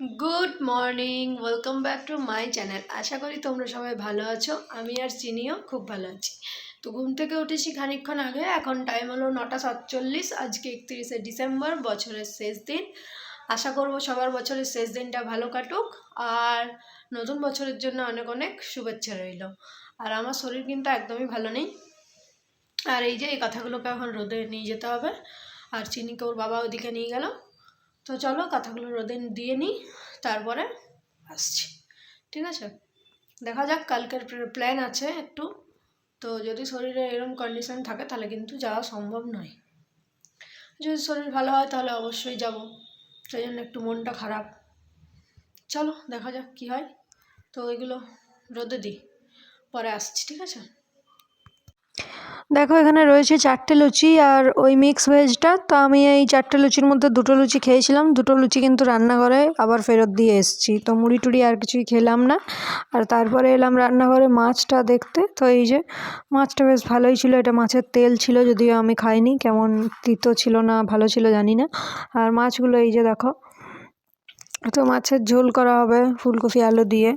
Good morning welcome back to my channel আশা করি তোমরা সবাই ভালো আছো। আমি আর চিনিও খুব ভালো আছি। তো ঘুম থেকে উঠেছি খানিকক্ষণ আগে। এখন টাইম হলো নটা সাতচল্লিশ। আজকে একত্রিশে ডিসেম্বর, বছরের শেষ দিন। আশা করব সবার বছরের শেষ দিনটা ভালো কাটুক। আর নতুন বছরের জন্য অনেক অনেক শুভেচ্ছা রইল। আর আমার শরীর কিন্তু একদমই ভালো নেই। আর এই যে এই কথাগুলোকে এখন রোদে নিয়ে যেতে হবে। আর চিনিকে ওর বাবা ওদিকে নিয়ে গেল। তো চলো কথাগুলো রোদে দিয়ে নিই, তারপরে আসছি। ঠিক আছে? দেখা যাক, কালকের প্ল্যান আছে একটু। তো যদি শরীরে এরকম কন্ডিশন থাকে, তাহলে কিন্তু যাওয়া সম্ভব নয়। যদি শরীর ভালো হয়, তাহলে অবশ্যই যাব। সেই জন্য একটু মনটা খারাপ। চলো, দেখা যাক কী হয়। তো ওইগুলো রোদে দিই। পরে আসছি, ঠিক আছে? দেখো, এখানে রয়েছে চারটে লুচি আর ওই মিক্স ভেজটা তো আমি এই চারটে লুচির মধ্যে দুটো লুচি খেয়েছিলাম। দুটো লুচি কিন্তু রান্নাঘরে আবার ফেরত দিয়ে এসেছি। তো মুড়ি টুড়ি আর কিছুই খেলাম না। আর তারপরে এলাম রান্নাঘরে মাছটা দেখতে। তো এই যে, মাছটা বেশ ভালোই ছিল। এটা মাছের তেল ছিল, যদিও আমি খাইনি। কেমন তিতো ছিল না, ভালো ছিল, জানি না। আর মাছগুলো এই যে দেখো, তো মাছের ঝোল করা হবে ফুলকপি, আলু দিয়ে।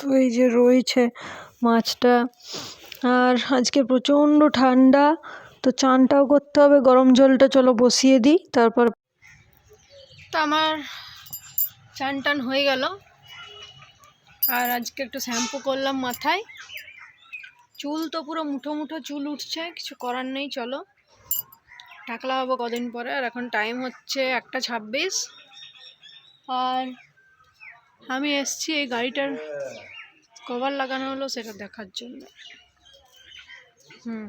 তো এই যে রয়েছে মাছটা। আর আজকে প্রচণ্ড ঠান্ডা, তো চানটাও করতে হবে, গরম জলটা চলো বসিয়ে দিই, তারপর তো আমার চান টান হয়ে গেল। আর আজকে একটু শ্যাম্পু করলাম মাথায়। চুল তো পুরো মুঠো মুঠো চুল উঠছে, কিছু করার নেই, চলো। টাকলা হব কদিন পরে, আর এখন টাইম হচ্ছে একটা ছাব্বিশ। আর আমি এসছি এই গাড়িটার কভার লাগানো হলো, সেটা দেখার জন্য। হুম।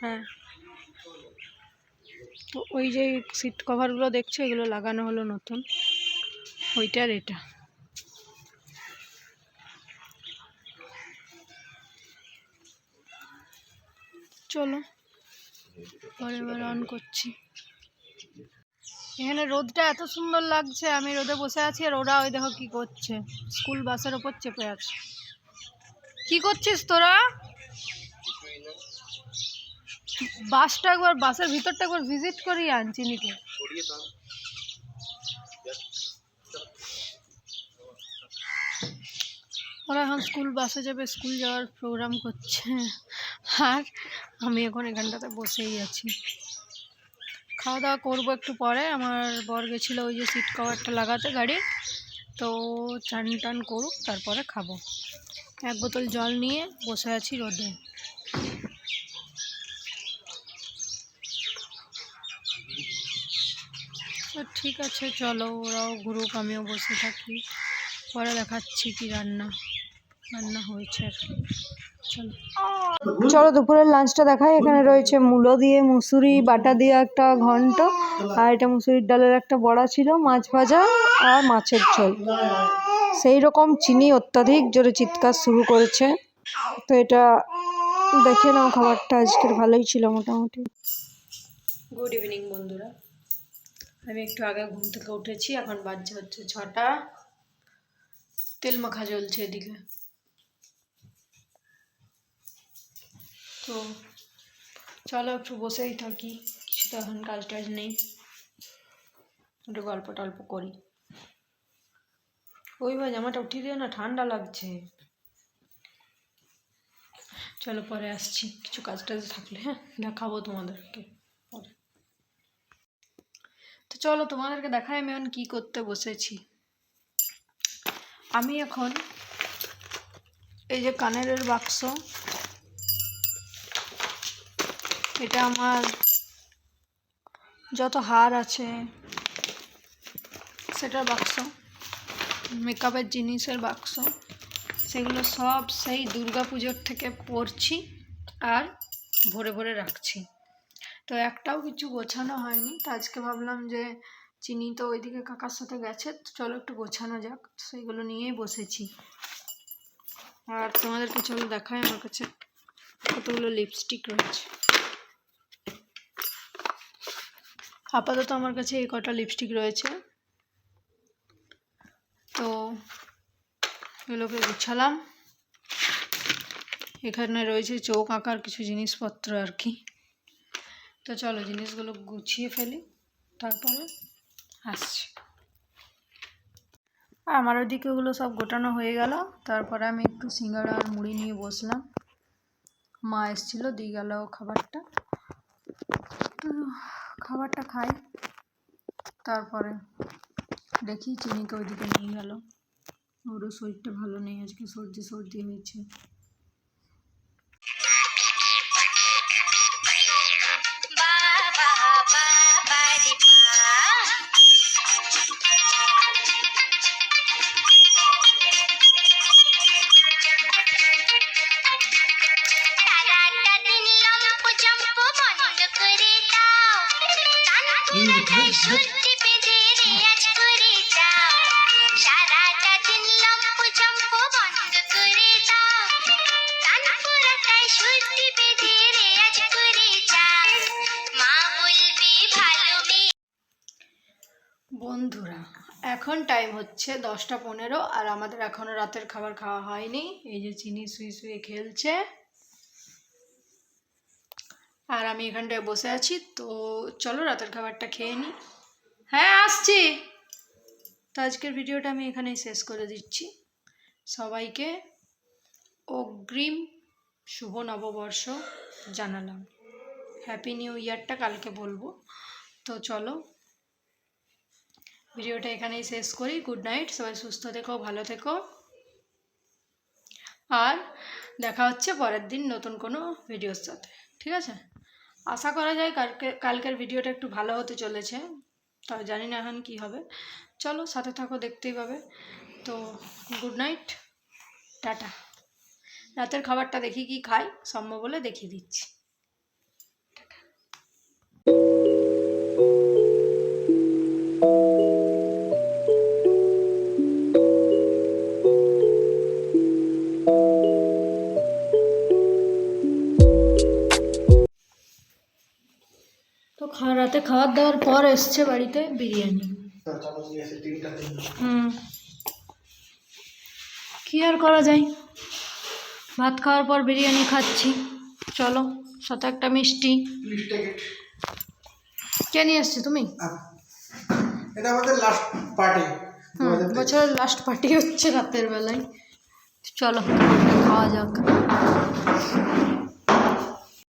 হ্যাঁ। তো ওই যে সিট কভারগুলো দেখছ, এগুলো লাগানো হলো নতুন। ওইটার এটা। চলো, পরে এবার অন করছি। এখানে রোদটা এত সুন্দর লাগছে, আমি রোদে বসে আছি আর ওরা ওই দেখো কি করছে। স্কুল বাসের ওপর চেপে আছে। কি করছিস তোরা? বাসটা একবার বাসের ভিতরটা একবার ভিজিট করি আনছি নিকে ওরা এখন স্কুল বাসে যাবে স্কুল যাওয়ার প্রোগ্রাম করছে। আর আমি এখন এখানটাতে বসেই আছি। খাওয়া দাওয়া করব একটু পরে। আমার বর গেছিল ওই যে সিট কভারটা লাগাতে গাড়ির তো চান টান করুক তারপরে খাব। এক বোতল জল নিয়ে বসে আছি রোদে। ঠিক আছে, চলো ওরাও ঘুরুক, আমিও বসে থাকি। পরে দেখাচ্ছি কি রান্না রান্না হয়েছে চলো। চলো দুপুরের লাঞ্চটা দেখাই। এখানে রয়েছে মূলো দিয়ে, মুসুরি, বাটা দিয়ে একটা ঘন্ট, আর এটা মুসুরির ডালের একটা বড়া ছিল, মাছ ভাজা আর মাছের ঝোল। সেই রকম চিনি অত্যাধিক জোরে চিৎকার শুরু করেছে। তো এটা দেখে নাও খাবারটা, আজকের ভালোই ছিল মোটামুটি। গুড ইভিনিং বন্ধুরা। আমি একটু আগে ঘুম থেকে উঠেছি, এখন বাজছে হচ্ছে ছটা। তেল মাখা জ্বলছে এদিকে। তো চলো একটু বসেই থাকি, কিছু তো এখন কাজ টাজ নেই। একটু গল্প টল্প করি। ওই ভাই জামাটা উঠিয়ে দিও না, ঠান্ডা লাগছে। চলো পরে আসছি, কিছু কাজ টাজ থাকলে হ্যাঁ? দেখাবো তোমাদেরকে পরে। তো চলো তোমাদেরকে দেখাই আমি এখন কী করতে বসেছি। আমি এখন এই যে কানের বাক্স, এটা আমার যত হার আছে, সেটার বাক্স। মেকআপের জিনিসের বাক্স। সেগুলো সব সেই দুর্গা পুজোর থেকে পরছি আর ভরে ভরে রাখছি। তো একটাও কিছু গোছানো হয়নি। তো আজকে ভাবলাম যে চিনি তো ওইদিকে কাকার সাথে গেছে চলো একটু গোছানো যাক। সেইগুলো নিয়েই বসেছি। আর তোমাদেরকে চলো দেখাই, আমার কাছে কতগুলো লিপস্টিক রয়েছে। আপাতত আমার কাছে এই কটা লিপস্টিক রয়েছে। এগুলোকে গুছালাম। এখানে রয়েছে চোখ আঁকার কিছু জিনিসপত্র আর কি। তো চলো জিনিসগুলো গুছিয়ে ফেলি, তারপরে আসছি। আমার ওদিকে ওগুলো সব গোটানো হয়ে গেল, তারপরে আমি একটু সিঙ্গাড়া আর মুড়ি নিয়ে বসলাম। মা এসেছিল, দিয়ে গেল খাবারটা। তো খাবারটা খাই, তারপরে দেখি চিনিকে ওইদিকে নিয়ে গেল। ওরও শরীরটা ভালো নেই, আজকে সর্দি সর্দি হয়েছে। বাবা বাবা বন্ধুরা, এখন টাইম হচ্ছে দশটা পনেরো আর আমাদের এখনও রাতের খাবার খাওয়া হয়নি। এই যে চিনি শুয়ে শুয়ে খেলছে। আর আমি এখানটায় বসে আছি, তো চলো রাতের খাবারটা খেয়ে নিই। হ্যাঁ আসছি। তো আজকের ভিডিওটা আমি এখানেই শেষ করে দিচ্ছি। সবাইকে অগ্রিম শুভ নববর্ষ জানালাম। হ্যাপি নিউ ইয়ারটা কালকে বলব। তো চলো ভিডিওটা এখানেই শেষ করি। গুড নাইট সবাই সুস্থ থেকো, ভালো থেকো। আর দেখা হচ্ছে পরের দিন নতুন কোনো ভিডিওর সাথে, ঠিক আছে? আশা করা যায় কালকে, কালকের ভিডিওটা একটু ভালো হতে চলেছে, তবে জানি না এখন কী হবে। চলো, সাথে থাকো, দেখতেই পাবে। তো গুড নাইট টাটা। রাতের খাবারটা দেখি কি খাই, সম্ভব হলে দেখিয়ে দিচ্ছি। তো রাতে খাবার দাওয়ার পর এসছে বাড়িতে বিরিয়ানি। হুম। কি আর করা যায়? ভাত খাওয়ার পর বিরিয়ানি খাচ্ছি। চলো সাথে একটা মিষ্টি। কে নিয়ে এসছো তুমি? এটা আমাদের লাস্ট পার্টি বছরের লাস্ট পার্টি হচ্ছে রাতের বেলায়। চলো খাওয়া যাক।